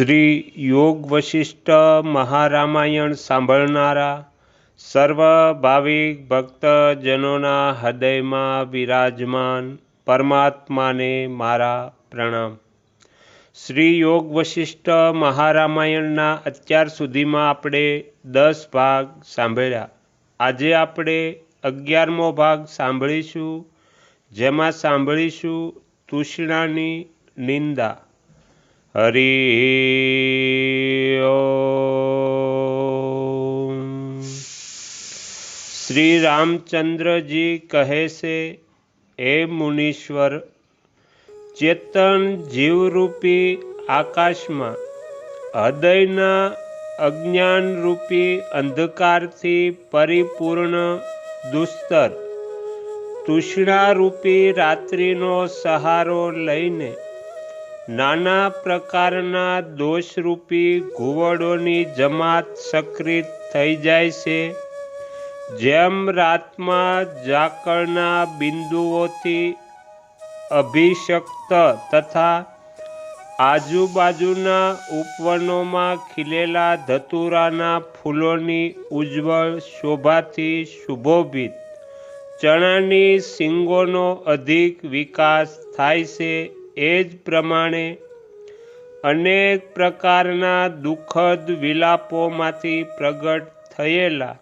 શ્રી યોગ વશિષ્ઠ મહારામાયણ સાંભળનારા સર્વ ભાવિક ભક્તજનોના હૃદયમાં વિરાજમાન પરમાત્માને મારા પ્રણામ. શ્રી યોગ વશિષ્ઠ મહારામાયણના અત્યાર સુધીમાં આપણે દસ ભાગ સાંભળ્યા. આજે આપણે અગિયારમો ભાગ સાંભળીશું, જેમાં સાંભળીશું તૃષ્ણાની નિંદા. હરિ શ્રી રામચંદ્રજી કહે છે એ મુનીશ્વર ચેતન જીવરૂપી આકાશમાં હૃદયના અજ્ઞાનરૂપી અંધકારથી પરિપૂર્ણ દુસ્તર તૃષ્ણારૂપી રાત્રિનો સહારો લઈને નાના પ્રકારના દોષરૂપી ઘુવડોની જમાત સક્રિત થઈ જાય છે. જેમ રાતમાં ઝાકળના બિંદુઓથી અભિષક્ત તથા આજુબાજુના ઉપવનોમાં ખીલેલા ધતુરાના ફૂલોની ઉજ્જવળ શોભાથી સુભોભિત ચણાની શિંગોનો અધિક વિકાસ થાય છે. એ જ પ્રમાણે અનેક પ્રકારના દુઃખદ વિલાપોમાંથી પ્રગટ થયેલા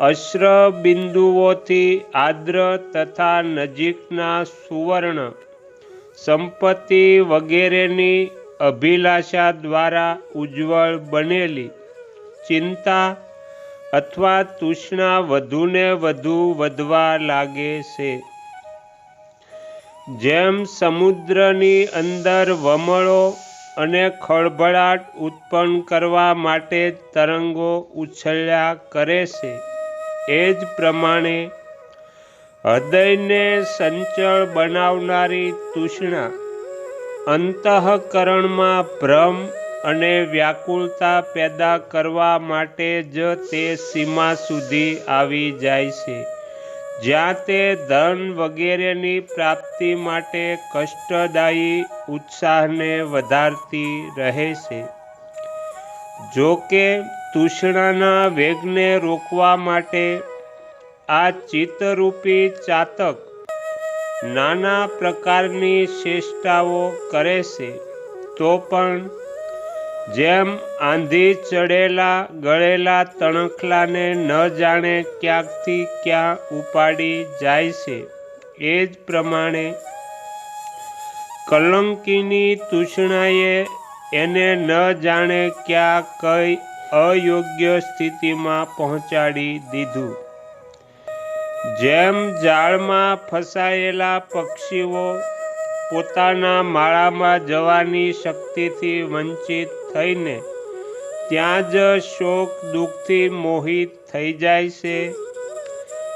અશ્ર બિંદુઓથી આદ્ર તથા નજીકના સુવર્ણ સંપત્તિ વગેરેની અભિલાષા દ્વારા ઉજ્જવળ બનેલી ચિંતા અથવા તૃષ્ણા વધુને વધુ વધવા લાગે છે. જેમ સમુદ્રની અંદર વમળો અને ખળભળાટ ઉત્પન્ન કરવા માટે તરંગો ઉછળ્યા કરે છે, એ જ પ્રમાણે હૃદયને સંચળ બનાવનારી તૃષ્ણા અંતઃકરણમાં ભ્રમ અને વ્યાકુળતા પેદા કરવા માટે જ તે સીમા સુધી આવી જાય છે. જ્યાં તે ધન વગેરેની પ્રાપ્તિ માટે કષ્ટદાયી ઉત્સાહને વધારતી રહે છે. જો કે તૃષ્ણાના વેગને રોકવા માટે આ ચિત્તરૂપી ચાતક નાના પ્રકારની ચેષ્ટાઓ કરે છે, તો પણ જેમ આંધી ચડેલા, ગળેલા તણખલાને ન જાણે ક્યાંકથી ક્યાં ઉપાડી જાય છે. એ જ પ્રમાણે કલંકીની તૃષ્ણાએ એને ન જાણે ક્યાં કઈ અયોગ્ય સ્થિતિમાં પહોંચાડી દીધું. જેમ જાળમાં ફસાયેલા પક્ષીઓ પોતાના માળામાં જવાની શક્તિથી વંચિત થઈને ત્યાં જ શોક દુઃખથી મોહિત થઈ જાય છે.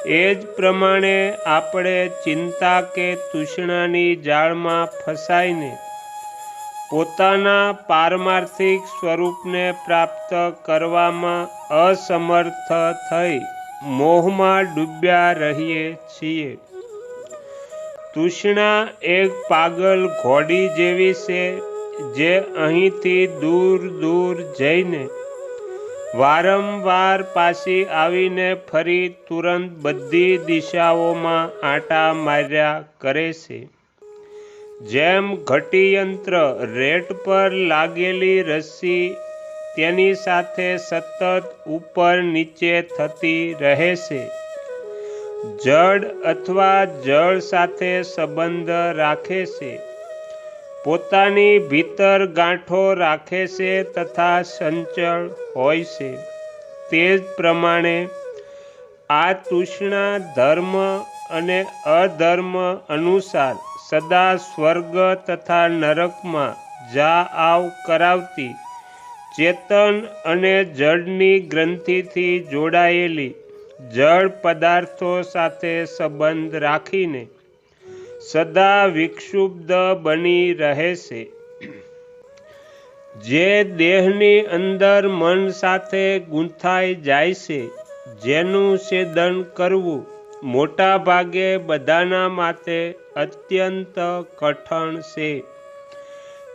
એ જ પ્રમાણે આપણે ચિંતા કે તૃષ્ણાની જાળમાં ફસાઈને પોતાના પારમાર્થિક સ્વરૂપને પ્રાપ્ત કરવામાં અસમર્થ થઈ મોહમાં ડૂબ્યા રહીએ છીએ. તૃષ્ણા એક પાગલ ઘોડી જેવી છે. જે અહીંથી દૂર દૂર જઈને વારંવાર પાછી આવીને ફરી તુરંત બધી દિશાઓમાં આંટા માર્યા કરે છે. જેમ ઘટીયંત્ર રેટ પર લાગેલી રસ્સી તેની સાથે સતત ઉપર નીચે થતી રહે છે. જળ અથવા જળ સાથે સંબંધ રાખે છે. પોતાની ભીતર ગાંઠો રાખે છે તથા સંચળ હોય છે. તે જ પ્રમાણે આ તૃષ્ણા ધર્મ અને અધર્મ અનુસાર સદા સ્વર્ગ તથા નરકમાં જા આવ કરાવતી, ચેતન અને જળની ગ્રંથિથી જોડાયેલી જળ પદાર્થો સાથે સંબંધ રાખીને સદા વિક્ષુબ્ધ બની રહે છે. જે દેહની અંદર મન સાથે ગૂંથાઈ જાય છે, જેનું છેદન કરવું મોટા ભાગે બધાના માટે અત્યંત કઠણ છે.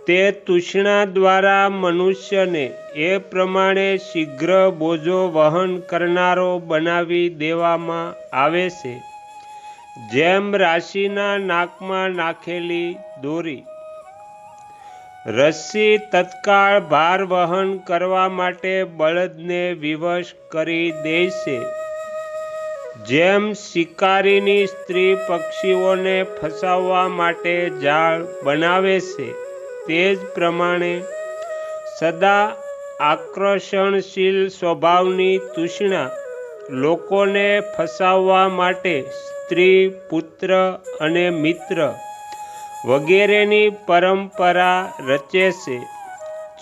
તે તૃષ્ણા દ્વારા મનુષ્યને એ પ્રમાણે શીઘ્ર બોજો વહન કરનારો બનાવી દેવામાં આવે છે. જેમ રાશિના નાકમાં નાખેલી દોરી રસ્સી તત્કાળ ભાર વહન કરવા માટે બળદને વિવશ કરી દે છે જેમ શિકારીની સ્ત્રી પક્ષીઓને ફસાવવા માટે જાળ બનાવે છે, તે જ પ્રમાણે સદા આકર્ષણશીલ સ્વભાવની તૂષણા લોકોને ફસાવવા માટે સ્ત્રી, પુત્ર અને મિત્ર વગેરેની પરંપરા રચે છે.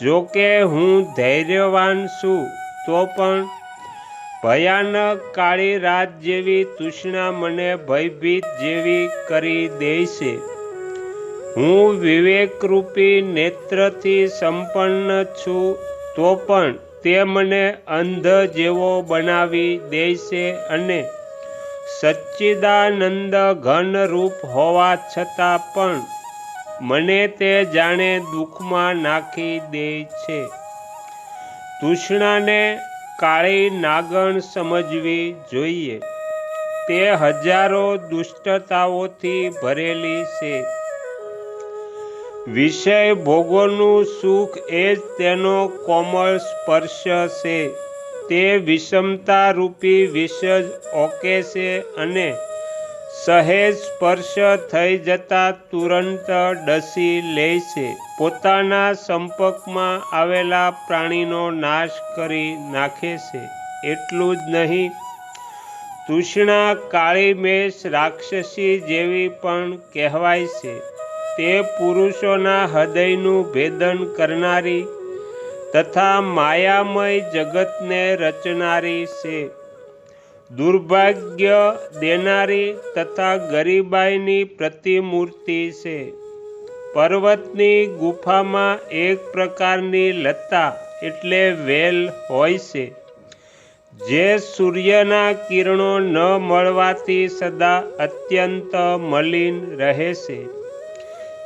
જો કે હું ધૈર્યવાન છું, તો પણ ભયાનક કાળી રાત જેવી તૃષ્ણા મને ભયભીત જેવી કરી દે છે. હું વિવેકરૂપી નેત્રથી સંપન્ન છું, તો પણ તે મને અંધ જેવો બનાવી દે છે અને સચ્ચિદાનંદ ઘન રૂપ હોવા છતાં પણ મને તે જાણે દુઃખમાં નાખી દે છે. તૃષ્ણાને કાળી નાગણ સમજવી જોઈએ. તે હજારો દુષ્ટતાઓથી ભરેલી છે. વિષય ભોગોનું સુખ એ જ તેનો કોમળ સ્પર્શ છે. તે વિષમતા રૂપી વિષ જ ઓકે છે અને સહેજ સ્પર્શ થઈ જતા તુરંત ડસી લે છે. પોતાના સંપર્કમાં આવેલા પ્રાણીનો નાશ કરી નાખે છે. એટલું જ નહીં, તૃષ્ણા કાળી મેષ રાક્ષસી જેવી પણ કહેવાય છે. તે પુરુષોના હૃદયનું ભેદન કરનારી તથા માયામય જગતને રચનારી છે. દુર્ભાગ્ય દેનારી તથા ગરીબાઈની પ્રતિમૂર્તિ છે. પર્વતની ગુફામાં એક પ્રકારની લતા એટલે વેલ હોય છે. જે સૂર્યના કિરણો ન મળવાથી સદા અત્યંત મલિન રહે છે.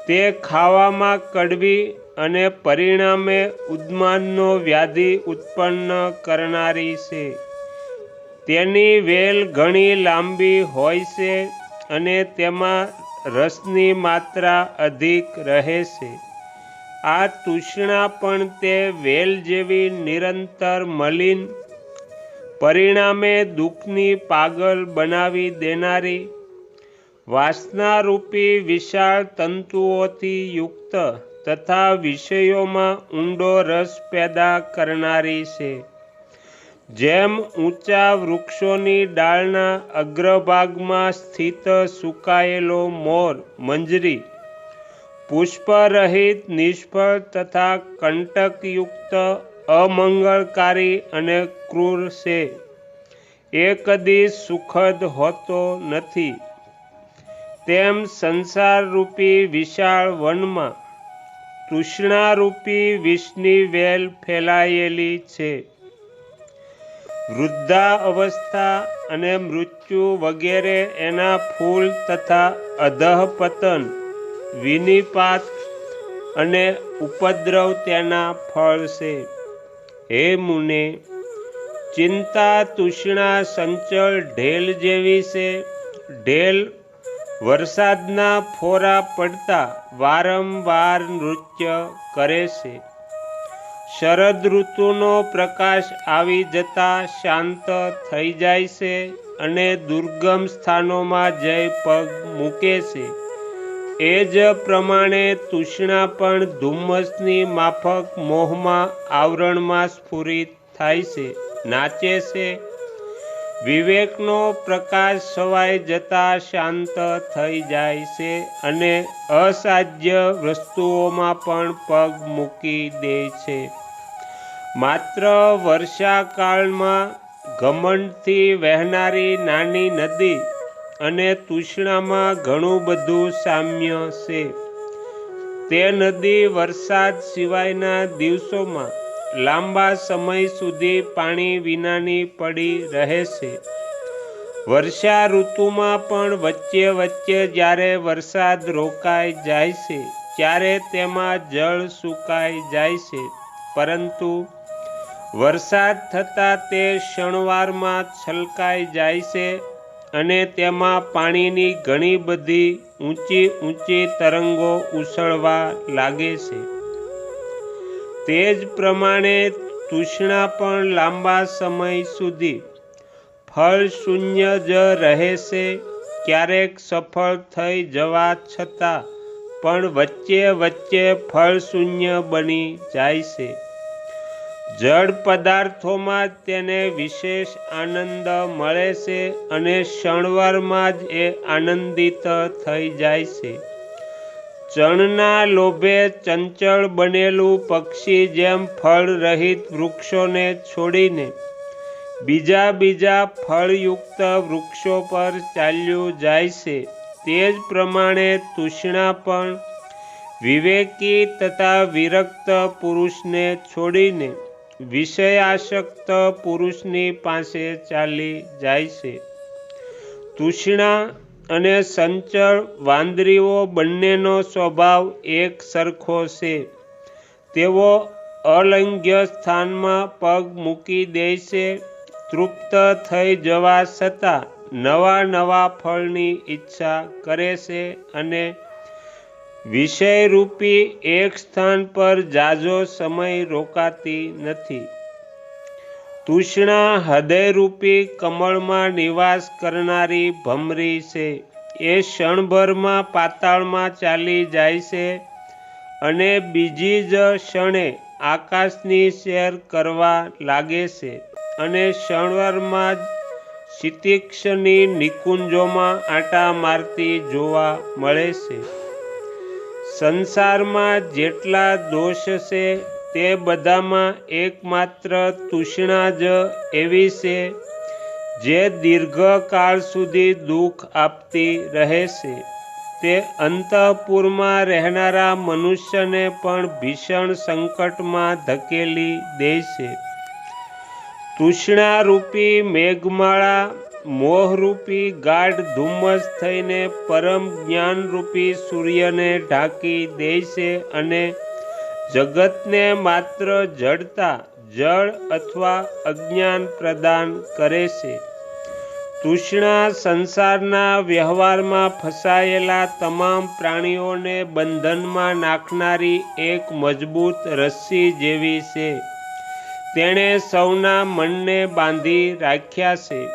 તે ખાવામાં કડવી અને પરિણામે ઉદ્માનનો વ્યાધિ ઉત્પન્ન કરનારી છે. તેની વેલ ઘણી લાંબી હોય છે અને તેમાં રસની માત્રા અધિક રહે છે. આ તૃષ્ણા પણ તે વેલ જેવી નિરંતર, મલિન, પરિણામે દુઃખની પાગલ બનાવી દેનારી, વાસનારૂપી વિશાળ તંતુઓથી યુક્ત તથા વિષયોમાં ઊંડો રસ પેદા કરનારી છે. જેમ ઊંચા વૃક્ષોની ડાળના અગ્રભાગમાં સ્થિત સુકાયેલો મોર, મંજરી, પુષ્પરહિત, નિષ્ફળ તથા કંટકયુક્ત, અમંગળકારી અને ક્રૂર છે. એ કદી સુખદ હોતો નથી. તેમ સંસારરૂપી વિશાળ વનમાં તૃષ્ણારૂપી વિષની વેલ ફેલાયેલી છે. વૃદ્ધા અવસ્થા અને મૃત્યુ વગેરે એના ફૂલ તથા અધઃપતન, વિનિપાત અને ઉપદ્રવ તેના ફળ છે. હે મુને, ચિંતા, તૃષ્ણા, સંચળ, ઢેલ જેવી છે. ઢેલ વરસાદના ફોરા પડતા વારંવાર નૃત્ય કરે છે. શરદ ઋતુનો પ્રકાશ આવી જતા શાંત થઈ જાય છે અને દુર્ગમ સ્થાનોમાં જઈ પગ મૂકે છે. એ જ પ્રમાણે તૃષ્ણા પણ ધુમ્મસની માફક મોહમાં આવરણમાં સ્ફુરિત થાય છે, નાચે છે વિવેકનો પ્રકાશ સવાઈ જતા શાંત થઈ જાય છે અને અસાધ્ય વસ્તુઓમાં પણ પગ મૂકી દે છે. માત્ર વર્ષાકાળમાં ઘમંડથી વહેનારી નાની નદી અને તૃષ્ણામાં ઘણું બધું સામ્ય છે. તે નદી વરસાદ સિવાયના દિવસોમાં લાંબા સમય સુધી પાણી વિનાની પડી રહે છે. વર્ષા ઋતુમાં પણ વચ્ચે વચ્ચે જ્યારે વરસાદ રોકાઈ જાય છે, ત્યારે તેમાં જળ સુકાઈ જાય છે. પરંતુ વરસાદ થતાં તે શણવારમાં છલકાઈ જાય છે અને તેમાં પાણીની ઘણી બધી ઊંચી ઊંચી તરંગો ઉછળવા લાગે છે. તે જ પ્રમાણે તૃષ્ણા પણ લાંબા સમય સુધી ફળ શૂન્ય જ રહેશે. ક્યારેક સફળ થઈ જવા છતાં પણ વચ્ચે વચ્ચે ફળ શૂન્ય બની જાય છે. જળ પદાર્થોમાં તેને વિશેષ આનંદ મળે છે અને ક્ષણવારમાં જ એ આનંદિત થઈ જાય છે. ચણના લોભે ચંચળ બનેલું પક્ષી જેમ ફળ રહિત વૃક્ષોને છોડીને બીજા બીજા ફળયુક્ત વૃક્ષો પર ચાલ્યું જાય છે. તે જ પ્રમાણે તૃષ્ણા પણ વિવેકી તથા વિરક્ત પુરુષને છોડીને વિષયાસક્ત પુરુષની પાસે ચાલી જાય છે. તૃષ્ણા અને સંચળ વાંદરીઓ બંનેનો સ્વભાવ એક સરખો છે. તેઓ અલંગ્ય સ્થાનમાં પગ મૂકી દે છે, તૃપ્ત થઈ જવા છતાં નવા નવા ફળની ઈચ્છા કરે છે અને વિષયરૂપી એક સ્થાન પર જાજો સમય રોકાતી નથી. તૃષ્ણા હૃદયરૂપી કમળમાં નિવાસ કરનારી ભમરી છે. એ ક્ષણભરમાં પાતાળમાં ચાલી જાય છે અને બીજી જ ક્ષણે આકાશની શેર કરવા લાગે છે અને ક્ષણવારમાં જ શિતિક્ષની નિકુંજોમાં આંટા મારતી જોવા મળે છે. સંસારમાં જેટલા દોષ છે તે બધામાં એકમાત્ર તૃષ્ણા જ એવી છે, જે દીર્ઘકાળ સુધી દુઃખ આપતી રહે છે. તે અંતઃપુરમાં રહેનારા મનુષ્યને પણ ભીષણ સંકટમાં ધકેલી દે છે. તૃષ્ણારૂપી મેઘમાળા, મોહરૂપી ગાઢ ધુમ્મસ થઈને પરમ જ્ઞાનરૂપી સૂર્યને ઢાંકી દે છે અને જગતને માત્ર જડતા જળ અથવા અજ્ઞાન પ્રદાન કરે છે. તૃષ્ણા સંસારના વ્યવહારમાં ફસાયેલા તમામ પ્રાણીઓને બંધનમાં નાખનારી એક મજબૂત રસ્સી જેવી છે. તેણે સૌના મનને બાંધી રાખ્યા છે.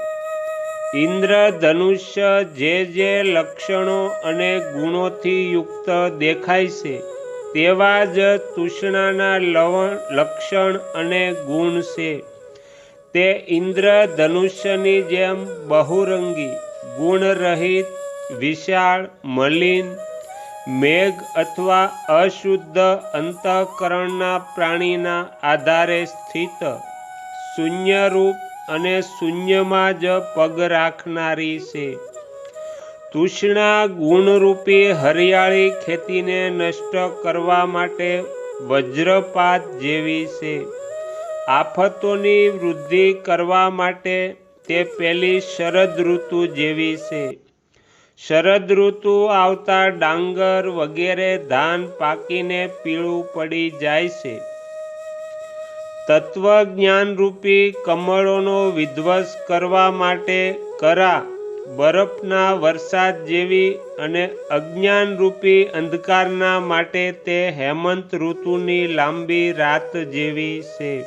ઇન્દ્રધનુષ્ય જે જે લક્ષણો અને ગુણોથી યુક્ત દેખાય છે. તેવા જ તૃષ્ણાના લવણ, લક્ષણ અને ગુણ છે. તે ઇન્દ્ર ધનુષ્યની જેમ બહુરંગી, ગુણરહિત, વિશાળ, મલિન, મેઘ અથવા અશુદ્ધ અંતઃકરણના પ્રાણીના આધારે સ્થિત, શૂન્યરૂપ અને શૂન્યમાં જ પગ રાખનારી છે. તૃષ્ણા ગુણરૂપી હરિયાળી ખેતીને નષ્ટ કરવા માટે વજ્રપાત જેવી છે. આફતોની વૃદ્ધિ કરવા માટે તે પેલી શરદ ઋતુ જેવી છે. શરદ ઋતુ આવતા ડાંગર વગેરે ધાન પાકીને પીળું પડી જાય છે. તત્વજ્ઞાનરૂપી કમળોનો વિધ્વસ કરવા માટે કરા બરફના વરસાદ જેવી અને અજ્ઞાનરૂપી અંધકારના માટે તે હેમંત ઋતુની લાંબી રાત જેવી છે.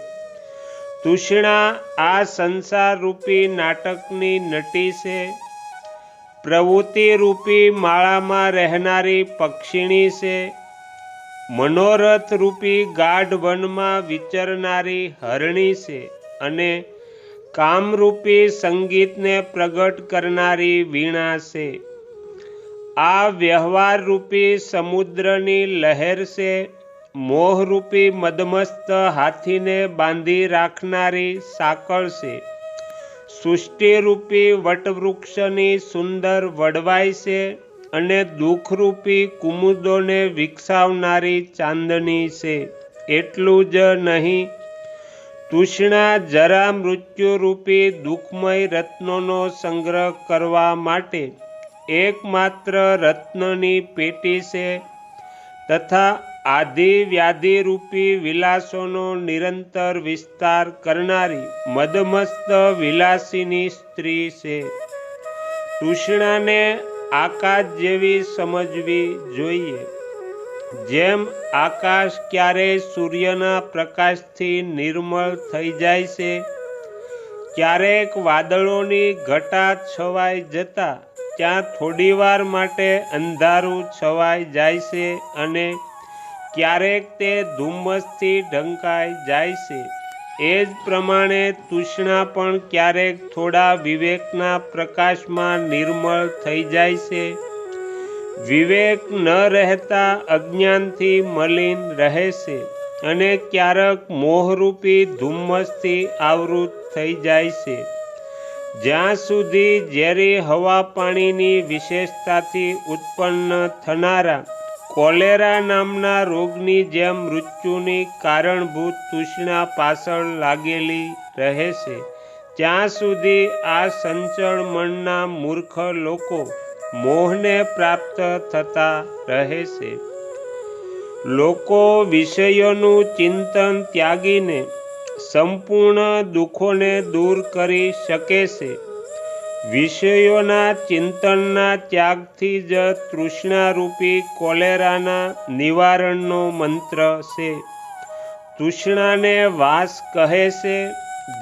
તૃષ્ણા આ સંસારરૂપી નાટકની નટી છે. પ્રવૃત્તિરૂપી માળામાં રહેનારી પક્ષીણી છે. મનોરથરૂપી ગાઢ વનમાં વિચરનારી હરણી છે અને કામરૂપી સંગીતને પ્રગટ કરનારી વીણા છે. આ વ્યવહારરૂપી સમુદ્રની લહેર છે. મોહરૂપી મદમસ્ત હાથીને બાંધી રાખનારી સાંકળ છે. સૃષ્ટિરૂપી વટવૃક્ષની સુંદર વડવાઈ છે અને દુઃખરૂપી કુમુદોને વિકસાવનારી ચાંદની છે. એટલું જ નહીં તૃષ્ણા જરા મૃત્યુરૂપી દુઃખમય રત્નોનો સંગ્રહ કરવા માટે એકમાત્ર રત્નની પેટી છે તથા આધિ વ્યાધિરૂપી વિલાસોનો નિરંતર વિસ્તાર કરનારી મદમસ્ત વિલાસીની સ્ત્રી છે. તૃષ્ણાને આકાશ જેવી સમજવી જોઈએ. જેમ આકાશ ક્યારે સૂર્યના પ્રકાશથી નિર્મળ થઈ જાય છે, ક્યારેક વાદળોની ઘટા છવાઈ જતા ત્યાં થોડીવાર માટે અંધારું છવાઈ જાય છે અને ક્યારેક તે ધુમ્મસથી ઢંકાઈ જાય છે. એ જ પ્રમાણે તૃષ્ણા પણ ક્યારેક થોડા વિવેકના પ્રકાશમાં નિર્મળ થઈ જાય છે. વિવેક ન રહેતા અજ્ઞાનથી મલિન રહે છે અને ક્યારેક મોહરૂપી ધુમ્મસથી આવૃત થઈ જાય છે. જ્યાં સુધી ઝેરી હવા પાણીની વિશેષતાથી ઉત્પન્ન થનારા કોલેરા નામના રોગની જેમ મૃત્યુની કારણભૂત તૃષ્ણા પાછળ લાગેલી રહે છે. ત્યાં સુધી આ સંચળ મનના મૂર્ખ લોકો મોહને પ્રાપ્ત થતા રહે છે. લોકો વિષયોનું ચિંતન ત્યાગીને સંપૂર્ણ દુઃખોને દૂર કરી શકે છે. વિષયોના ચિંતનના ત્યાગથી જ તૃષ્ણારૂપી કોલેરાના નિવારણનો મંત્ર છે. તૃષ્ણાને વાસ કહે છે,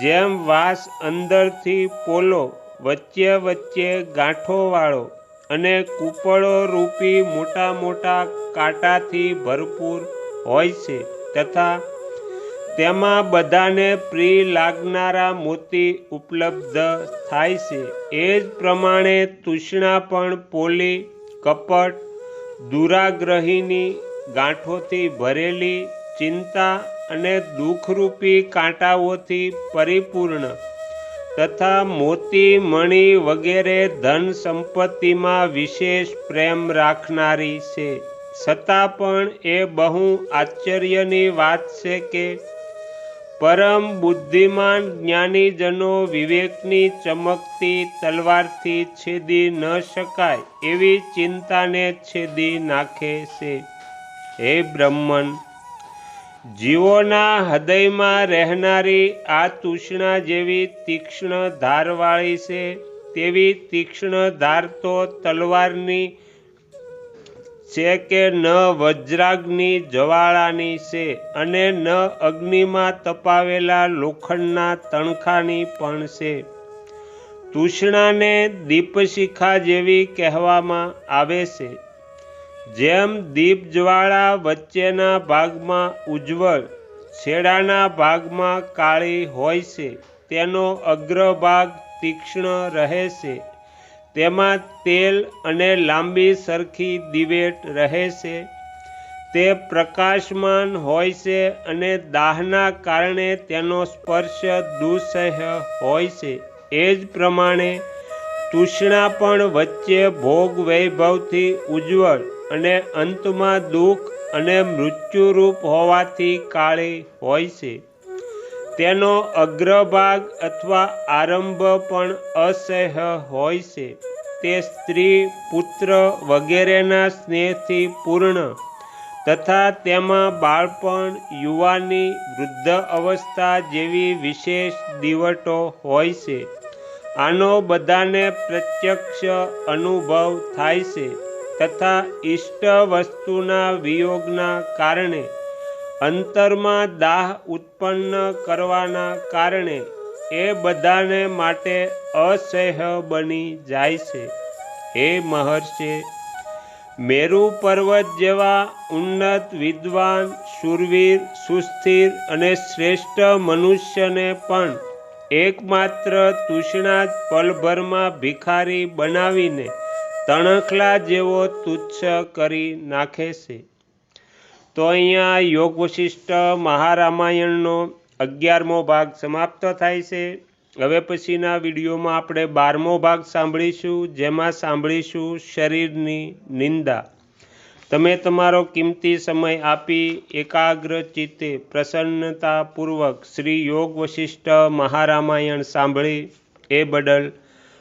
જેમ વાસ અંદરથી પોલો, વચ્ચે વચ્ચે ગાંઠોવાળો અને કૂપળો રૂપી મોટા મોટા કાંટાથી ભરપૂર હોય છે તથા તેમાં બધાને પ્રિય લાગનારા મોતી ઉપલબ્ધ થાય છે. એ જ પ્રમાણે તૃષ્ણા પણ પોલી, કપટ, દુરાગ્રહીની ગાંઠોથી ભરેલી, ચિંતા અને દુઃખરૂપી કાંટાઓથી પરિપૂર્ણ તથા મોતી, મણી વગેરે ધન સંપત્તિમાં વિશેષ પ્રેમ રાખનારી છે. છતાં પણ એ બહુ આશ્ચર્યની વાત છે કે પરમ બુદ્ધિમાન જ્ઞાનીજનો વિવેકની ચમકતી તલવારથી છેદી ન શકાય એવી ચિંતાને છેદી નાખે છે. હે બ્રહ્મન જીવોના હૃદયમાં રહેનારી આ તૃષ્ણા જેવી તીક્ષ્ણ ધારવાળી છે, તેવી તીક્ષ્ણ ધાર તો તલવારની છે કે ન વજ્રાગ્નિ જવાળાની છે અને ન અગ્નિમાં તપાવેલા લોખંડના તણખાની પણ છે. તૃષ્ણાને દીપશિખા જેવી કહેવામાં આવે છે. જેમ દીપ જ્વાળા વચ્ચેના ભાગમાં ઉજ્જવળ, છેડાના ભાગમાં કાળી હોય છે, તેનો અગ્રભાગ તીક્ષ્ણ રહે છે. તેમાં તેલ અને લાંબી સરખી દિવેટ રહે છે. તે પ્રકાશમાન હોય છે અને દાહના કારણે તેનો સ્પર્શ દુસહ્ય હોય છે. એ જ પ્રમાણે, તૃષ્ણા પણ વચ્ચે ભોગ વૈભવથી ઉજ્જવળ અને અંતમાં દુઃખ અને મૃત્યુરૂપ હોવાથી કાળી હોય છે. તેનો અગ્રભાગ અથવા આરંભ પણ અસહ્ય હોય છે. તે સ્ત્રી, પુત્ર વગેરેના સ્નેહથી પૂર્ણ તથા તેમાં બાળપણ, યુવાની વૃદ્ધ અવસ્થા જેવી વિશેષ દિવટો હોય છે. આનો બધાને પ્રત્યક્ષ અનુભવ થાય છે. તથા ઇષ્ટ વસ્તુના વિયોગના કારણે અંતરમાં દાહ ઉત્પન્ન કરવાના કારણે એ બધાને માટે અસહ્ય બની જાય છે. હે મહર્ષિ, મેરુ પર્વત જેવા ઉન્નત વિદ્વાન શુરવીર સુસ્થિર અને શ્રેષ્ઠ મનુષ્યને પણ એકમાત્ર તૂષણા જ પલભરમાં ભિખારી બનાવીને તણખલા જેવો તુચ્છ કરી નાખે છે. તો અહીંયા યોગ વશિષ્ઠ મહારામાયણનો અગિયારમો ભાગ સમાપ્ત થાય છે. હવે પછીના વિડીયોમાં આપણે બારમો ભાગ સાંભળીશું, જેમાં સાંભળીશું શરીરની નિંદા. તમે તમારો કિંમતી સમય આપી એકાગ્ર ચિત્તે પ્રસન્નતાપૂર્વક શ્રી યોગ વશિષ્ઠ મહારામાયણ સાંભળી એ બદલ